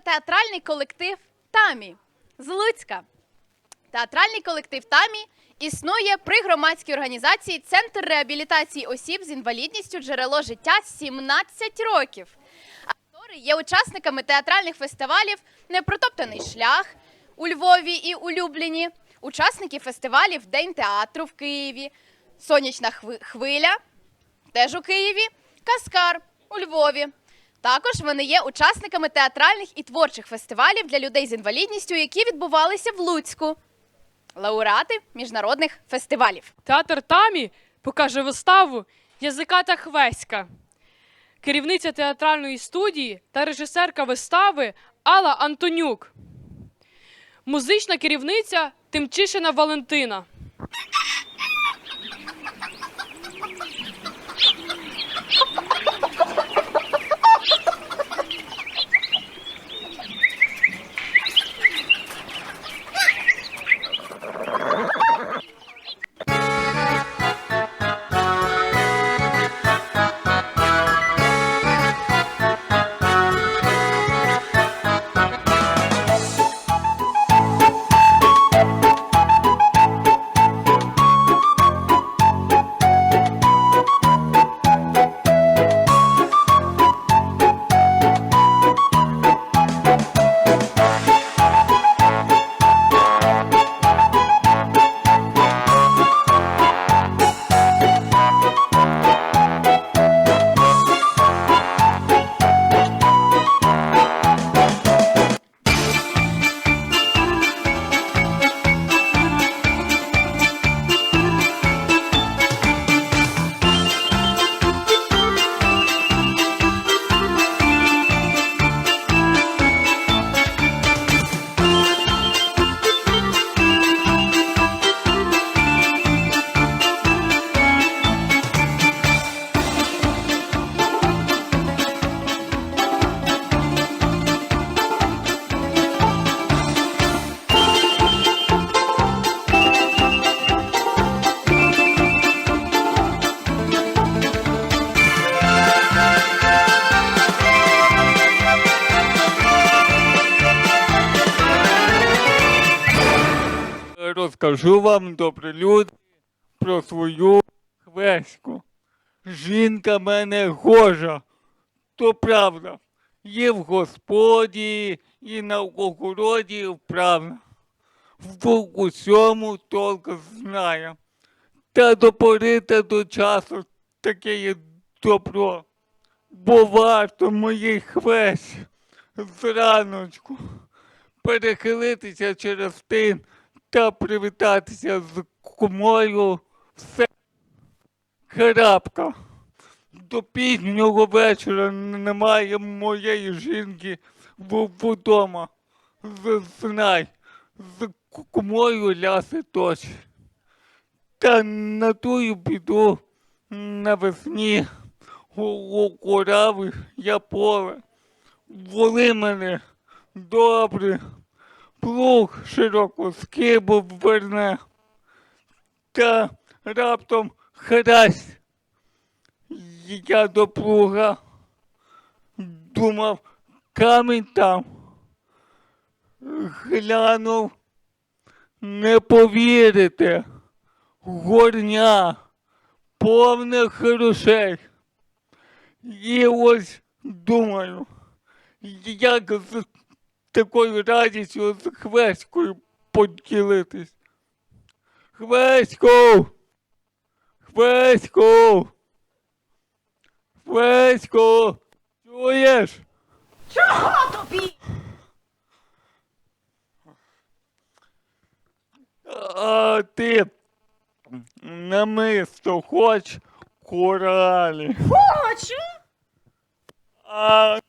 театральний колектив Тамі з Луцька. Театральний колектив Тамі існує при громадській організації Центр реабілітації осіб з інвалідністю джерело життя 17 років. Актори є учасниками театральних фестивалів Непротоптаний шлях у Львові і у Любліні, учасники фестивалів День театру в Києві, Сонячна хвиля теж у Києві, Каскар у Львові. Також вони є учасниками театральних і творчих фестивалів для людей з інвалідністю, які відбувалися в Луцьку. Лауреати міжнародних фестивалів. Театр Тамі покаже виставу Язиката Хвеська. Керівниця театральної студії та режисерка вистави Алла Антонюк. Музична керівниця Тимчишина Валентина. Розкажу вам, добрі люди, про свою хвеську. Жінка мене гожа, то правда. Є в господі і на огороді вправна. В усьому толк знає. Та до пори та до часу таке є добро. Бо варто моїй хвесі зраночку перехилитися через тин та привітатися з кумою все крапка. До пізнього вечора немає моєї жінки вдома. Знай, з кумою ляси точі. Та на тую біду навесні у корави я поле. Воли мене добре, плуг широко скибу верне, та раптом хрась. Я до плуга думав, камінь там. Глянув, не повірите, горня, повних грошей. І ось думаю, як з такою радістю з Хвеською поділитись. Хвеську! Хвеську! Хвеську! Чуєш? Чого тобі? А ти намисто хоч коралі, Хочу. а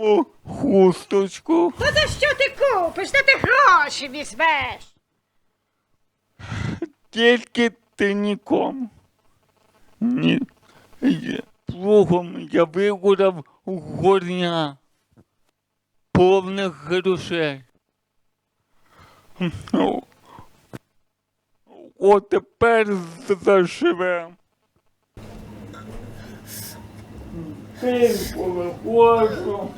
нову хусточку. Та за що ти купиш? Де ти гроші візьмеш? Тільки ти нікому. Ні. Плугом я вигурав горня повних грошей. Ну, От тепер заживем. Ти повиходжу,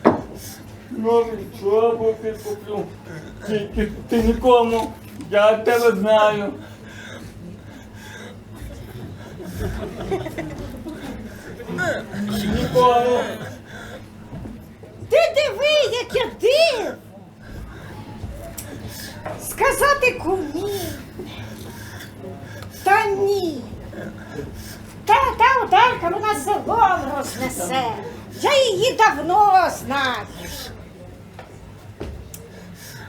нові чоботи куплю. Тільки ти нікому, я тебе знаю. Нікому. Ти диви, як я див! Сказати кумі. Та ні. Та та ударка вона селом рознесе. Я її давно знаю.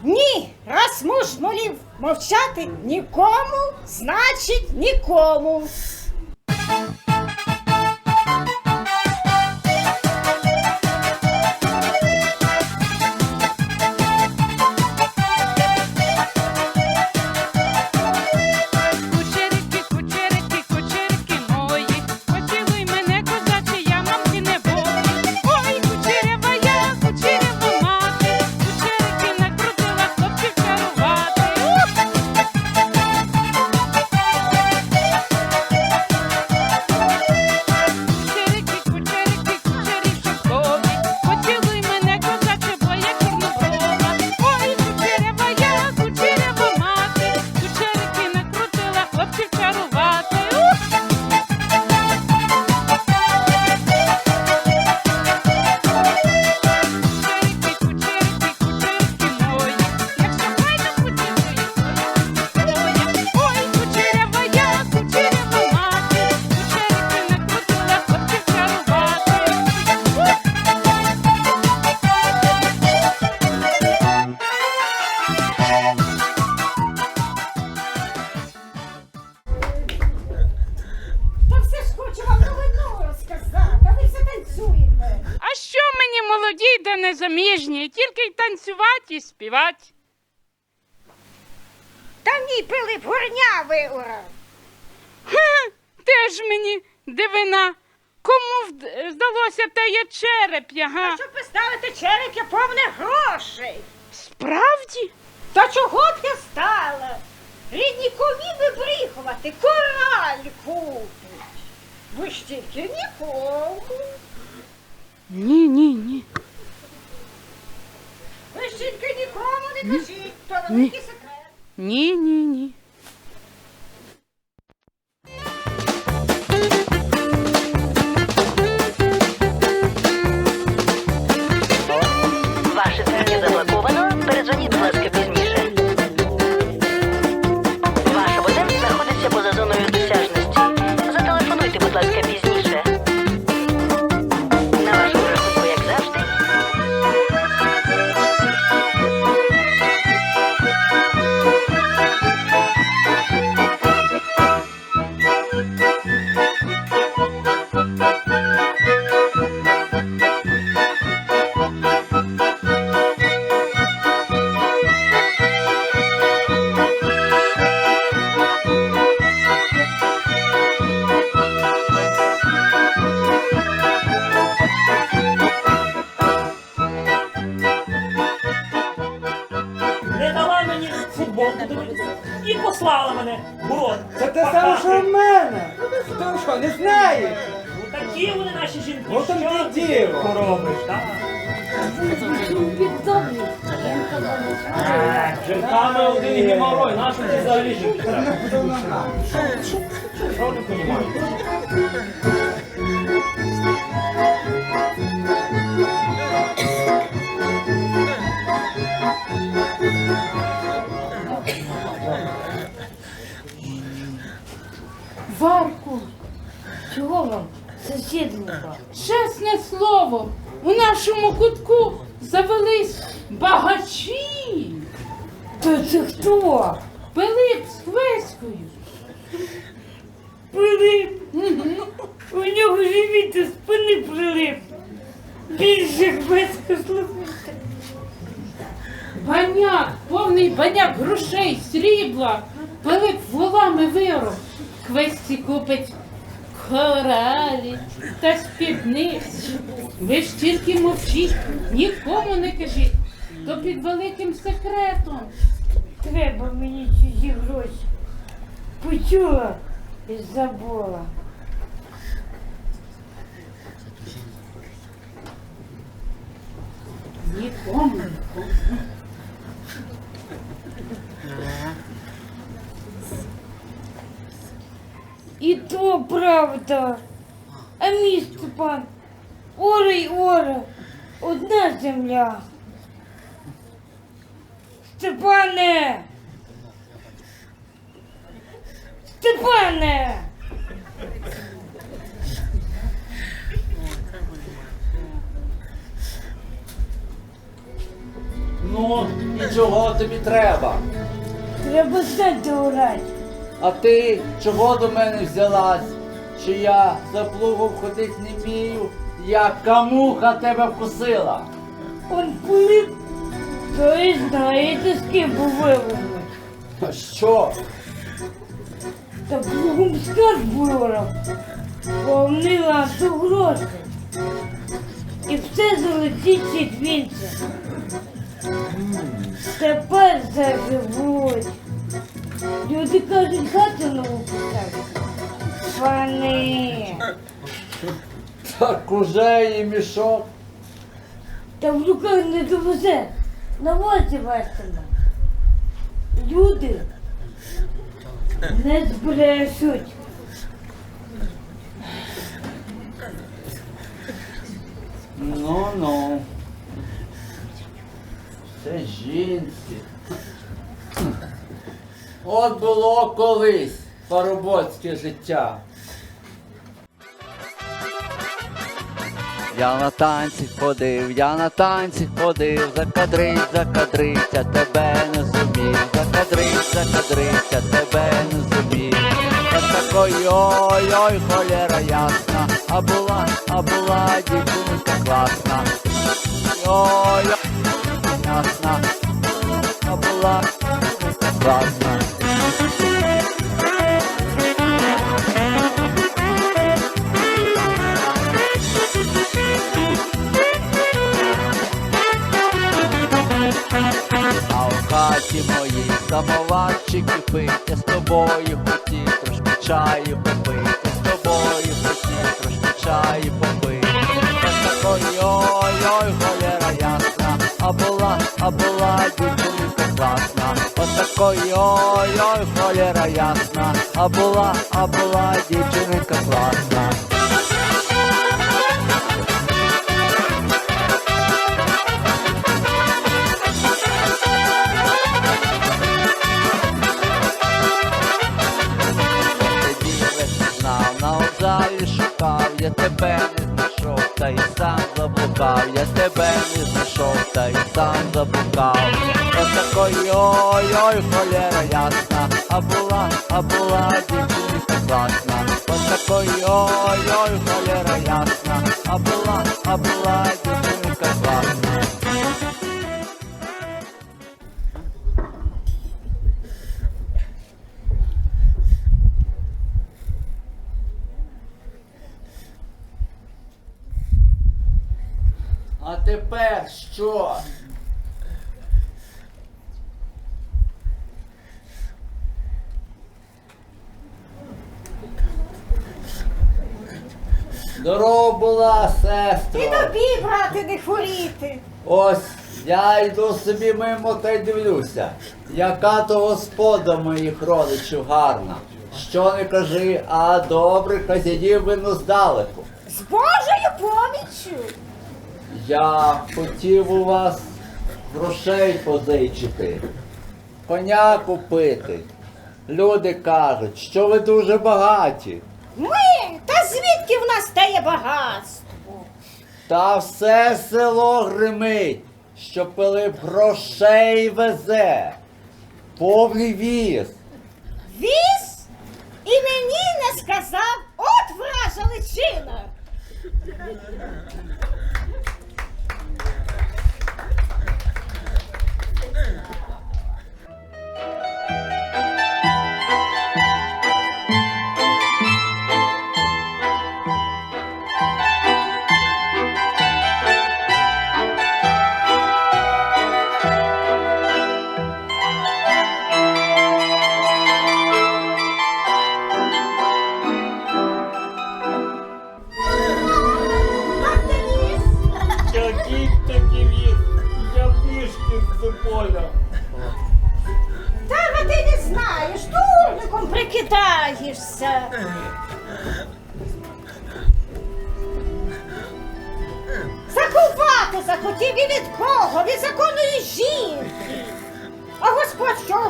Ні, раз муж волів мовчати нікому, значить нікому. І співати. Та ні, Пилип горня виорав. Ха, теж мені дивина. Кому вд- здалося те є череп, яга? Щоб поставити череп, я повне грошей. Справді? Та чого б я стала? Рідні кові вибріхувати, кораль купить. Ви ж тільки нікому. Ні, ні, ні. Тільки нікому не кажіть, то великий секрет. Ні, ні, ні. Ваше дзвінки заблоковано. Передзвоніть, будь ласка, і послала мене. От, Це те саме, що в мене. Ти що, не знаєш? Ну, такі вони наші жінки. Ну, там що ти діло. поробиш, так? Так, Жінками один геморрой, нашу ти взагалі жінки треба. Що не розумієш? Варку, чого вам, сусідника? Чесне слово, у нашому кутку завелись багачі. То це хто? Пилип з Хвеською. Пилип? У нього живіт і спини прилип. Більше Хвеська слухайте. Баняк, повний баняк грошей, срібла. Пилип волами вироб. Хвесті купить коралі та спідниць. Ви ж тільки мовчіть, нікому не кажіть. То під великим секретом. Треба мені чужі гроші. Почула і забула. Нікому. нікому. І то правда. А мій Степан, оре й оре, одна земля. Степане! Степане! Ну, і чого тобі треба? Треба знати орати. А ти чого до мене взялась? Чи я за плугом ходить не вмію? Яка муха тебе вкусила? Он Пилип, то і знаєте, з ким був вивезений. А Що? Та плугом скарб вирвав. Повний ланцюг грошей. І все золоті четвінця. Тепер заживуть. Люди кажуть, хату нову поставити. Пани. Так уже і мішок. Та в руках не довезе. На возі вестимо. Люди не збрешуть. Ну ну. Це жінки. От було колись парубоцьке життя. Я на танці ходив, я на танці ходив, закадрить, закадрить, а тебе не зумів, закадрить, закадрить, а тебе не зумів. Я такой ой-ой, холера ясна, а була, а була дівчинка класна. Ой, ясна, а була класна. А в хаті моїй самоварчик кипить, я з тобою хотів трошки чаю попити, з тобою хотів трошки чаю попити. Такой ой-ой, холера ясна, а була, а була дівчинка класна. Такой ой-ой, холера ясна, а була, а була дівчинка класна. Заблукав, я тебе не знайшов, та й сам заблукав. Ось такої ой-ой, холера ясна, а була, а була дівчинка класна. Ось такої ой-ой, холера ясна, а була, а була дівчинка А тепер що? Здорова була, І тобі, брате, не хворіти. Ось я йду собі мимо та й дивлюся, яка то господа моїх родичів гарна. Що не кажи, а добрих хазяїв видно здалеку. З Божою поміччю. Я хотів у вас грошей позичити, коня купити. Люди кажуть, що ви дуже багаті. Ми, та звідки в нас стає багатство? Та все село гримить, що Пилип грошей везе. Повний віз. Віз і мені не сказав, от вража личина.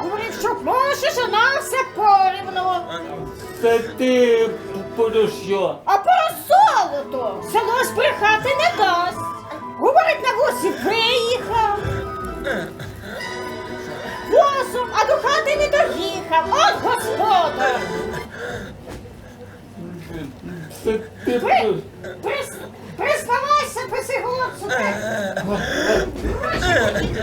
Що говорив, що може жона все порівну. Це ти про що? А про золото село збрехати не дасть. Говорить на вусі виїхав. Возом, а до хати не доїхав. От господар. Це ти про... При, прис, признавайся, писигоцу. Гроші,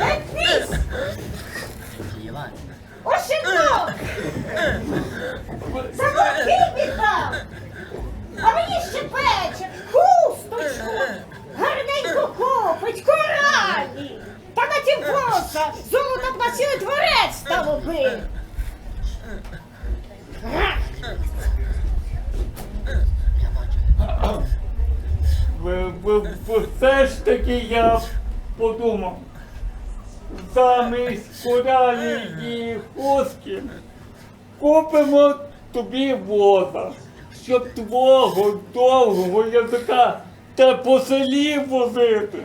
я подумав. Замість коралі і хоски купимо тобі воза, щоб твого довгого язика та по селі возити.